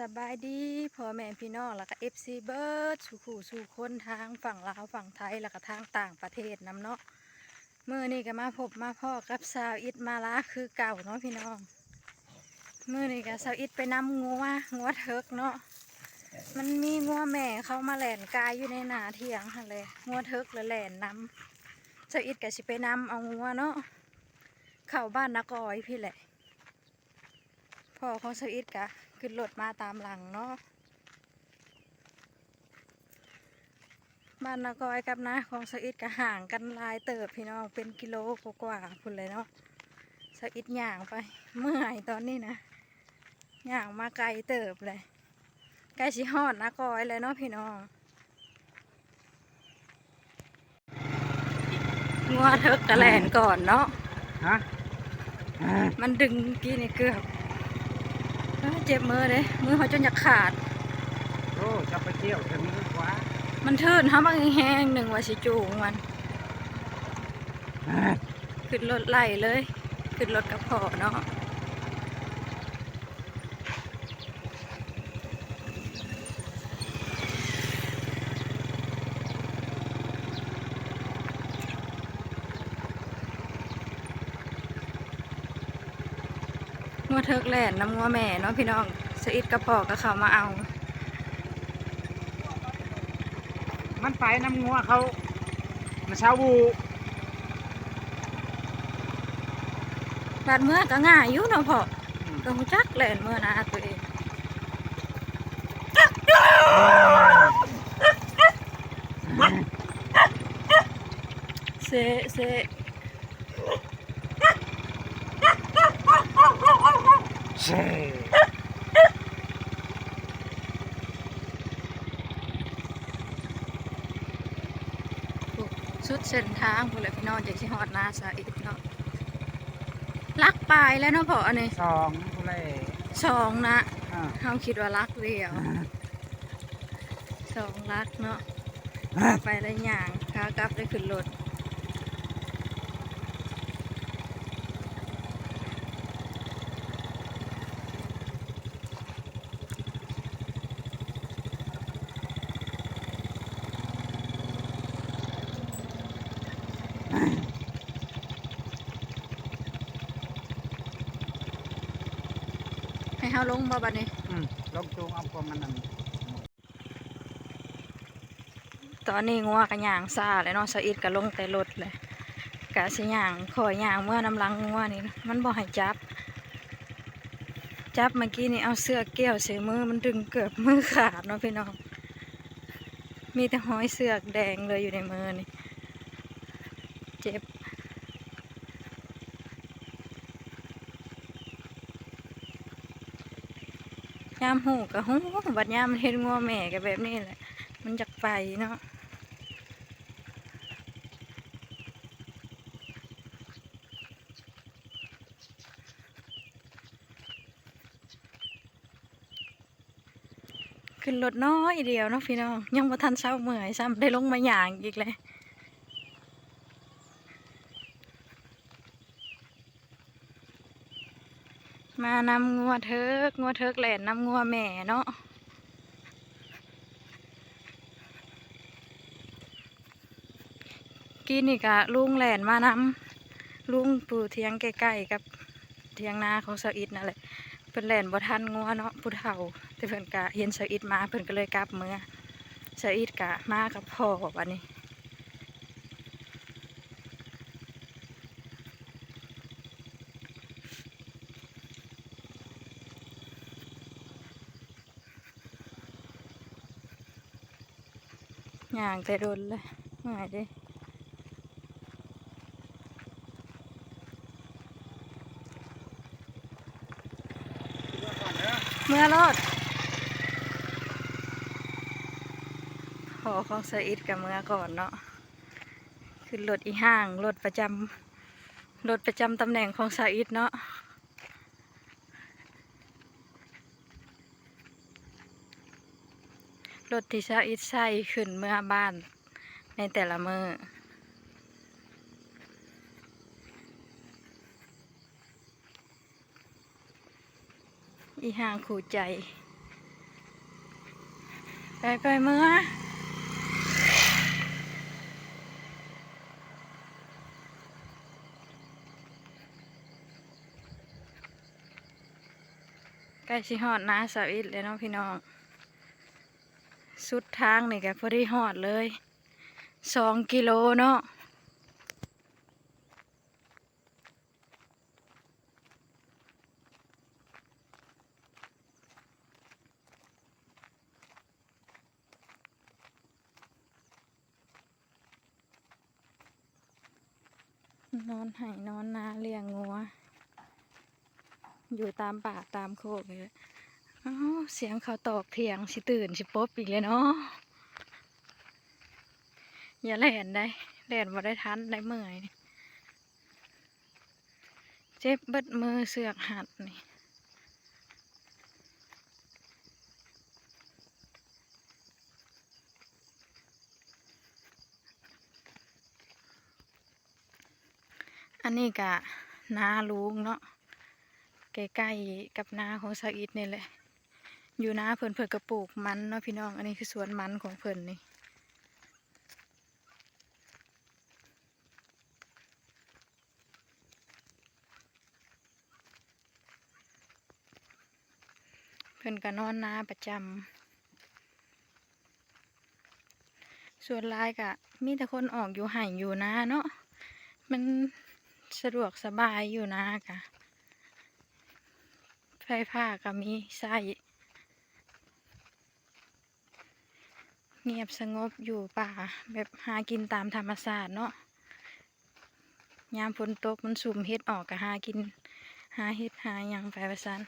สบายดีพ่อแม่พี่น้องแล้วก็เอฟซีเบิร์ดสู่ขู่สู่คนทางฝั่งลาวฝั่งไทยแล้วก็ทางต่างประเทศน้ำเนาะเมื่อนี้ก็มาพบมาพ่อกับสาวอิดมาลาคือเก่าเนาะพี่น้องเมื่อนี้ก็สาวอิดไปนำงัวงัวเถิกเนาะมันมีงัวแม่เขามาแหลนกายอยู่ในนาเทียงหั่นเลยงัวเถิกแล้วแหลนนำสาวอิดก็สิไปนำเอางัวเนาะเข้าบ้านนักอ้อยพี่แหละพ่อของสวิตกะ ขึ้นรถมาตามหลังเนาะบ้านนากอยกับนะของสวิตกะห่างกันหลายเติบพี่น้องเป็นกิโลกว่าๆพุ่นเลยเนาะสวิตย่างไปเมื่อยตอนนี้นะย่างมาไกลเติบเลยใกล้สิฮอดนากอยเลยเนาะพี่น้องงัวเทิกกระแลนก่อนเนาะฮะมันดึงกี้นี่เกือบ เอ้ยเจ็บมือเลยมือเขาจนจะขาด โอ้จะไปเที่ยวจะมีกว่ามันเทินเขาบางแห้งหนึ่งว่าสิจูงมัน ขึ้นรถไล่เลย ขึ้นรถกระเพาะเนาะ เทิกแหลนน้ำงัวแม่เนาะพี่น้องสะอิดกระเพาะก็เขามาเอา มันไปน้ำงัวเขามาเช้าบูบาดเมื่อก็ง่ายอยู่เนาะพ่อก็หูจักแหลนเมื่อนะตัวเองเซเซเช่สุดเส้นทางพูนแหละพี่น้องจากที่ฮอดนาซาอีกเนาะลักปลายแล้วเนาะพ่ออันนี้สองกูเลยสองนะอ่าเขาคิดว่าลักเดียวสองลักเนาะไปแล้วย่างขากลับได้ขึ้นรถ เขาลงมาบัดนี้อืมลงจูงเอาความมันนั่นตอนนี้งัวกันย่างซาเลยเนาะสะอิดก็ลงแต่รถเลยกะสิย่างขอย่างเมื่อน้ำลังงัวนี่มันบ่ให้จับ จับเมื่อกี้นี่เอาเสื้อเกี่ยวเสียมือมันดึงเกือบมือขาดเนาะพี่น้องมีแต่ห้อยเสือกแดงเลยอยู่ในมือนี่ เจ็บ ยามหูกะหูบัดยามมันเห็นงัวแม่ก็แบบนี้แหละ มันอยากไปเนาะขึ้นรถน้อยเดียวเนาะพี่น้องยังบ่ทันเช้าเมื่อยซ้ำได้ลงมาหยางอีกเลย นำงัวเทิกงัวเทิกแหลนนำงัวแม่เนาะกินนี่กะลุงแหลนมานำลุงปูเทียงใกล้ๆกับเทียงนาของสาอิดนั่นแหละเพิ่นแหลนบ่ทันงัวเนาะผู้เฒ่า แต่เพิ่นกะเห็นสาอิดมาเพิ่นก็เลยกลับเมื่อสาอิดกะมากับพ่อบัดนี้ ย่างแต่โดนเลยเมื่อยด้เมื่อรอดขอของสอิดกับเมื่อก่อนเนาะขึ้นรถอีห้างรถประจำรถประจำตำแหน่งของสอิดเนาะ รถที่สอิดใส่ขึ้นเมื่อบ้านในแต่ละมืออีห้างขู่ใจ ไปไปเมื่อใกล้สิฮอดนาสาวอิดเลยเนาะพี่น้อง สุดทางนี่ก็พอได้ฮอดเลยสองกิโลเนาะนอนไห้นอนนาเลี้ยงงัว อยู่ตามป่าตามโคกเลย อ้าวเสียงเขาตอกเถียงสิตื่นสิปบอีกเลยเนาะอย่าแล่นได้แล่นบ่ได้ทันได้เมื่อยเจ็บเบิดมือเสือกหัดนี่อันนี้กะนาลุงเนาะใกล้ๆกับนาของสาอิดนี่แหละ อยู่นาเพิ่นเพิ่นกระปลูกมันเนาะพี่น้อง อันนี้คือสวนมันของเพิ่นนี่เพิ่นก็นอนนาประจำ ส่วนลายกะมีแต่คนออกอยู่ห่อยู่นาเนาะ มันสะดวกสบายอยู่นากะ ไฟผ้าก็มีใส่ เงียบสงบอยู่ป่า แบบหากินตามธรรมชาติเนาะยามฝนตกมันสุ่มเฮ็ดออกก็หากิน หาเฮ็ดหาหยังไปว่าซั่น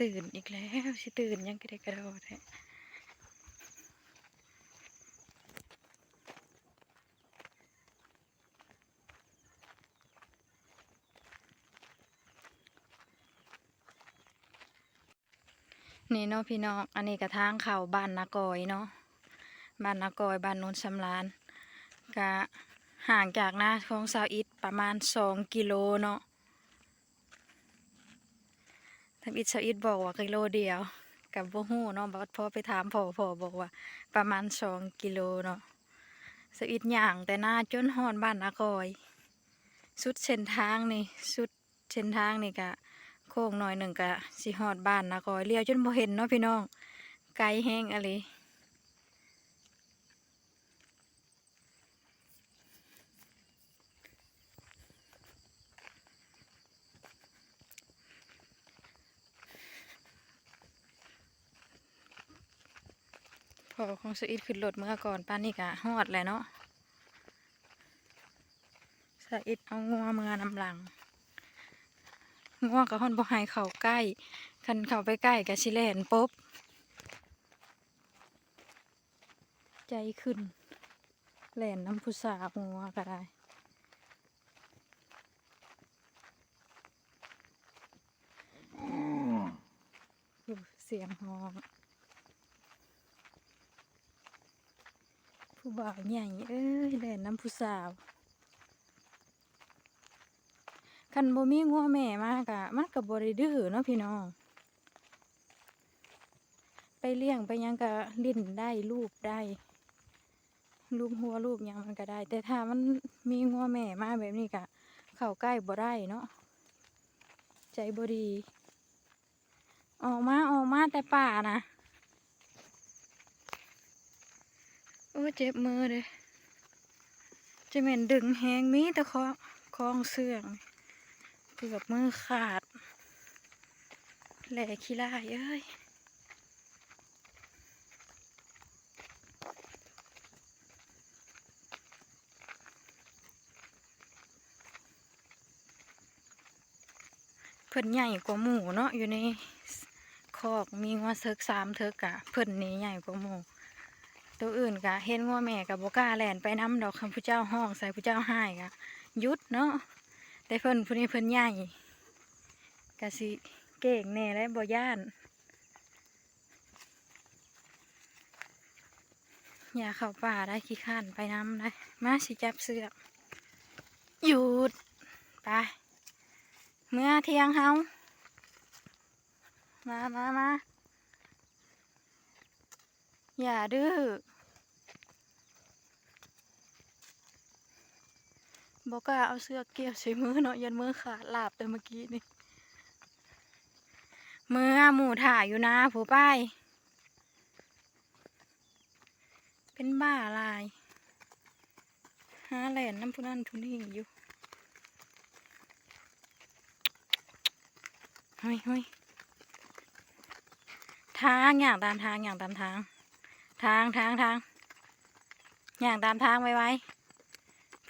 ตื่นอีกแล้วสิตื่นยังกระเดกกระโดดแท้ นี่เนาะพี่น้อง อันนี้กระทางเข่าบ้านนากอยเนาะ บ้านนากอยบ้านโนนสำรานก็ห่างจากหน้าของสาวอิดประมาณสองกิโลเนาะทำอิดสาวอิดบอกว่ากิโลเดียว กับบ่ฮู้เนาะบัดพอไปถามพ่อพ่อบอกว่า ประมาณสองกิโลเนาะสาวอิดย่างแต่หน้าจนฮอดบ้านนากอย สุดเส้นทางนี่สุดเส้นทางนี่กะ โค้งหน่อยหนึ่งกะสิฮอดบ้านนะกอยเลี้ยวจนบ่เห็นเนาะพี่น้อง ไกลแห้งอะไรพอของสอิดขึ้นรถเมื่อก่อนป้านนี่กะฮอดแหละเนาะสอิดเอางัวเมื่อนำหลัง ง่วงกับฮอนบ่ให้เข้าใกล้คันเข้าไปใกล้กับชิแลนปุ๊บใจขึ้นแล่นน้ำพุสาบงัวก็ได้เสียงฮองผู้บ่าวใหญ่เอ้ยแล่นน้ำพุสาว คันบ่มีงัวแม่มากะมันก็บ่ได้ดื้อเนาะพี่น้อง ไปเลี้ยงไปยังก็ลิ้นได้รูปได้รูปหัวรูปยังมันก็ได้ แต่ถ้ามันมีงัวแม่มาแบบนี้ก็เข้าใกล้บ่ได้เนาะใจบ่ดี ออกมาออกมาแต่ป่านะโอ้เจ็บมือเลยจะเหม็นดึงแหงมีแต่คอคล้องเสื่อง กือบมือขาดแหล่ขี้ลายเอ้ยเพิ่นใหญ่กว่าหมูเนาะอยู่ในคอกมีงัวเทิกสามเทิกอะเพิ่นนี่ใหญ่กว่าหมูตัวอื่นกะเห็นงัวแม่กับบกล้าแล่นไปน้ำดอกคำผู้เจ้าห้องใส่ผู้เจ้าให้กะหยุดเนาะ แต่เพิ่นผู้นี้เพิ่นใหญ่กะสิเก่งแน่และบ่ย่านอย่าเข้าป่าได้ขี้ข้านไปน้ำได้มาสิจับเสือกหยุดไปเมื่อเที่ยงเฮามามามาอย่าดื้อ บอกล้าเอาเสื้อเกี่ยวใส่มือเนาะยันมือขาดลาบแต่เมื่อกี้นี่มือหมูถ่ายอยู่นะผู้ป้ายเป็นบ้าลายหาแหลนน้ำผู้นั่นผู้นี่อยู่เฮ้ยเฮ้ยทางอย่างตามทางอย่างตามทาง ทางทางทางอย่างตามทางไว้ไว้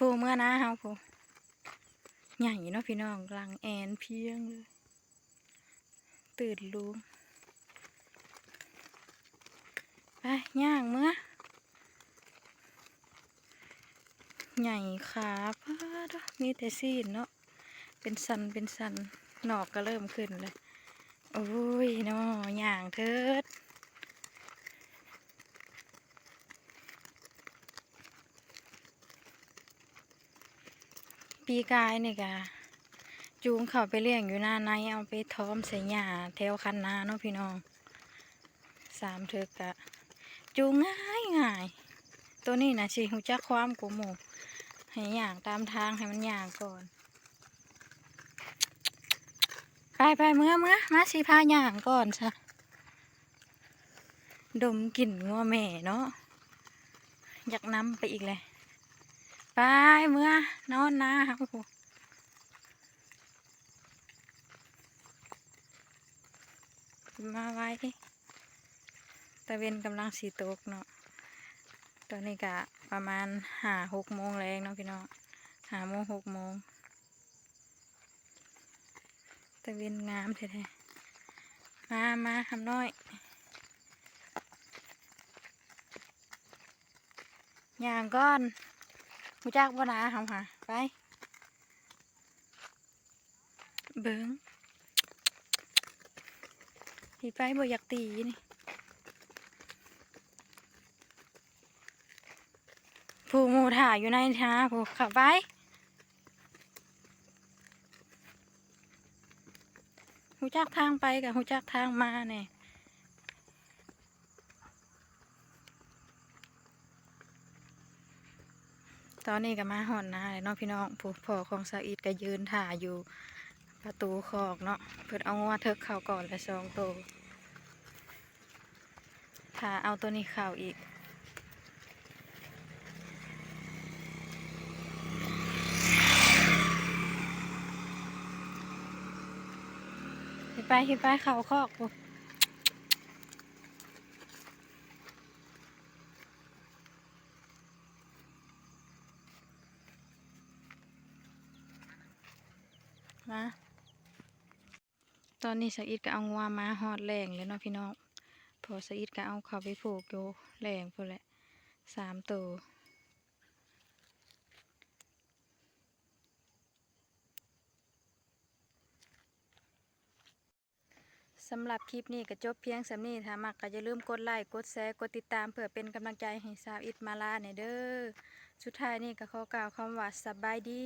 ผู้เมื่อนะเฮาผู้ใหญ่เนาะพี่น้องกลางแอนเพียงเลยตื่นลุงไปย่างเมื่อใหญ่ขาพาดมีแต่ซีนเนาะเป็นสันเป็นสันหนอกก็เริ่มขึ้นเลย โอ้ยเนาะย่างเถิด ปีกายนี่กะจูงเขาไปเลี้ยงอยู่หน้าในเอาไปท้อมใส่หญ้าแถวคันนาเนาะพี่น้องสามเถกกะจูงง่ายง่าย ตัวนี้นะสิหูจักความกูหมูให้ย่างตามทางให้มันย่างก่อน ไปไปเมื่อเมื่อมาสิพาย่างก่อนซะดมกลิ่นงัวแม่เนาะอยากนำไปอีกเลย ไปเมื่อนอนนะโอ้โหมาไว้ตะเวนกำลังสีตกเนาะตอนนี้กะประมาณหาหกโมงแรงเนาะพี่น้องหาโมงหกโมงตะเวนงามแท้ๆมามาทำน้อยย่างก้อน มูจักบ่นาทำค่ะไป เบิ้งพี่ไปบ่อยากตีนี่ผู้หมูถ่ายอยู่ในท่าผู้ขับไปหูจักทางไปกับหูจักทางมาเนี่ย ตอนนี้ก็มาหอนนาเนาะพี่น้องผู้พ่อของสาอีดก็ยืนถ่ายอยู่ประตูคอกเนาะเพิ่นเอางัวเทิกเข้าก่อนละสองตัวถ้าเอาตัวนี้เข้าอีกไปไปเข่าคอกกู อนนี้สะอิดก็เอางัวมาหอดแรงเลยเนาะพี่น้องพอสะอิดก็เอาเขาไปผูกอยู่แรงพอแหละสามตัวสำหรับคลิปนี้ก็จบเพียงสำนี้ถ้ามักก็อย่าลืมกดไลค์กดแชร์กดติดตามเพื่อเป็นกำลังใจให้สาวอิดมาลาเนี่ยเด้อสุดท้ายนี่ก็ขอกล่าวคำว่าสบายดี